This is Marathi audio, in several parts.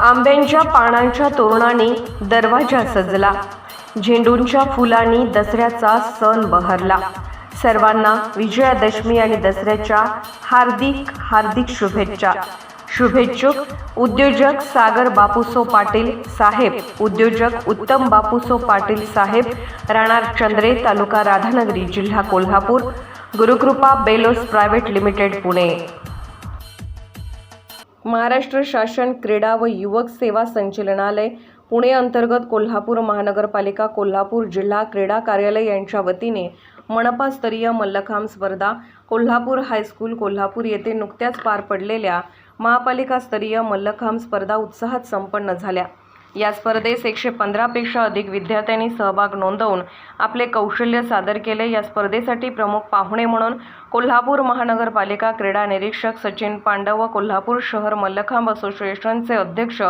आंब्यांच्या पानांच्या तोरणाने दरवाजा सजला. झेंडूंच्या फुलांनी दसऱ्याचा सण बहरला. सर्वांना विजयादशमी आणि दसऱ्याच्या हार्दिक हार्दिक शुभेच्छा. शुभेच्छुक उद्योजक सागर बापूसो पाटील साहेब उद्योजक उत्तम बापूसो पाटील साहेब राणार चंद्रे तालुका राधानगरी जिल्हा Kolhapur Gurukrupa bellows private limited Pune. Maharashtra शासन क्रीडा व युवक सेवा संचलनालय पुणे अंतर्गत कोल्हापूर महानगरपालिका कोल्हापूर जिल्हा क्रीडा कार्यालय यांच्या वतीने मनपास्तरीय मल्लखांब स्पर्धा कोल्हापूर हायस्कूल कोल्हापूर येथे नुकत्याच पार पडलेल्या महापालिकास्तरीय मल्लखांब स्पर्धा उत्साहात संपन्न झाल्या. या स्पर्धेस एकशे पंधरापेक्षा अधिक विद्यार्थ्यांनी सहभाग नोंदवून आपले कौशल्य सादर केले. या स्पर्धेसाठी प्रमुख पाहुणे म्हणून कोल्हापूर महानगरपालिका क्रीडा निरीक्षक सचिन पांडव व कोल्हापूर शहर मल्लखांब असोसिएशनचे अध्यक्ष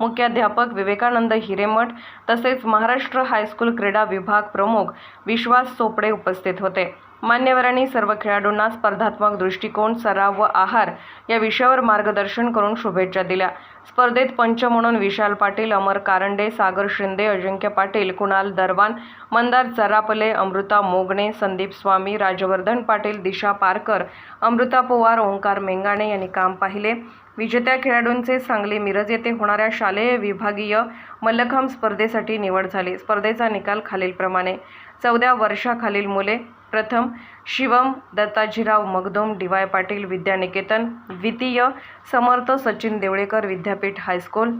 मुख्याध्यापक विवेकानंद हिरेमठ तसेच महाराष्ट्र हायस्कूल क्रीडा विभाग प्रमुख विश्वास चोपडे उपस्थित होते. मान्यवरांनी सर्व खेळाडूंना स्पर्धात्मक दृष्टिकोन सराव व आहार या विषयावर मार्गदर्शन करून शुभेच्छा दिल्या. स्पर्धेत पंच म्हणून विशाल पाटील अमर कारंडे सागर शिंदे अजिंक्य पाटील कुणाल दरवान मंदार चरापले अमृता मोगणे संदीप स्वामी राजवर्धन पाटील दिशा पारकर अमृता पवार ओंकार मेंगाणे यांनी काम पाहिले. विजेत्या खेळाडूंचे सांगली मिरज येथे होणाऱ्या शालेय विभागीय मल्लखांब स्पर्धेसाठी निवड झाली. स्पर्धेचा निकाल खालीलप्रमाणे. चौदा वर्षाखालील मुले प्रथम शिवम दत्ताजीराव मगदोम डी वाय पाटील विद्यानिकेतन द्वितीय समर्थ सचिन देवळेकर विद्यापीठ हायस्कूल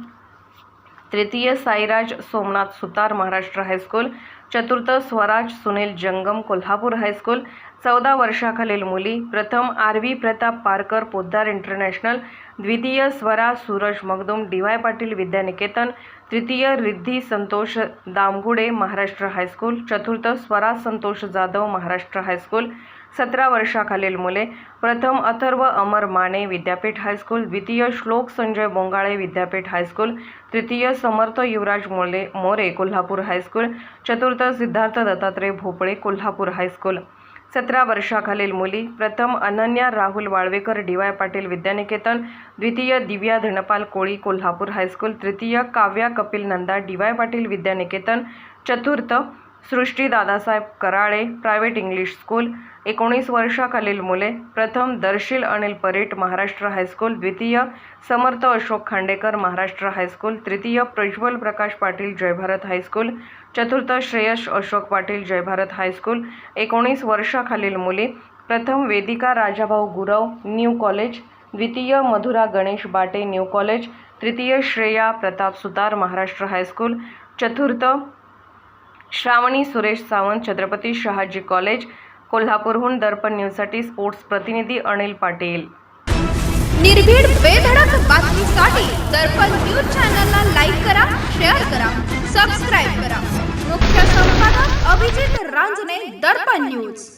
तृतीय साईराज सोमनाथ सुतार महाराष्ट्र हायस्कूल चतुर्थ स्वराज सुनील जंगम कोल्हापूर हायस्कूल चौदा वर्षाखालील मुली प्रथम R V Pratap Parkar Podar international द्वितीय स्वरा सूरज मगदुम डी वाय पाटील विद्यानिकेतन तृतीय रिद्धी संतोष दामगुडे महाराष्ट्र हायस्कूल चतुर्थ स्वरा संतोष जाधव महाराष्ट्र हायस्कूल सतरा वर्षाखालील मुले प्रथम अथर्व अमर माने विद्यापीठ हायस्कूल द्वितीय श्लोक संजय बोंगाळे विद्यापीठ हायस्कूल तृतीय समर्थ युवराज मोले मोरे कोल्हापूर हायस्कूल चतुर्थ सिद्धार्थ दत्तात्रय भोपळे कोल्हापूर हायस्कूल सतरा वर्षाखालील मुली प्रथम अनन्या राहुल वाळवेकर डी वाय पाटील विद्यानिकेतन द्वितीय दिव्या धनपाल कोळी कोल्हापूर हायस्कूल तृतीय काव्या कपिल नंदा डी वाय पाटील विद्यानिकेतन चतुर्थ Srushti Dadasaheb Karale private English school एकोणीस वर्षाखालील मुले प्रथम दर्शील अनिल परेट महाराष्ट्र हायस्कूल द्वितीय समर्थ अशोक खांडेकर महाराष्ट्र हायस्कूल तृतीय प्रज्वल प्रकाश पाटील जयभारत हायस्कूल चतुर्थ श्रेयश अशोक पाटील जयभारत हायस्कूल एकोणीस वर्षाखालील मुली प्रथम वेदिका राजाभाऊ गुरव न्यू कॉलेज द्वितीय मधुरा गणेश बाटे न्यू कॉलेज तृतीय श्रेया प्रताप सुतार महाराष्ट्र हायस्कूल चतुर्थ श्रावणी सुरेश सावंत छत्रपती शहाजी कॉलेज कोल्हापूरहून दर्पण न्यूजसाठी स्पोर्ट्स प्रतिनिधी अनिल पाटील. निर्भीड बेधडक बातमीसाठी दर्पण न्यूज चॅनलला लाईक करा शेअर करा सबस्क्राईब करा. मुख्य संपादक अभिजित रांजणे दर्पण न्यूज.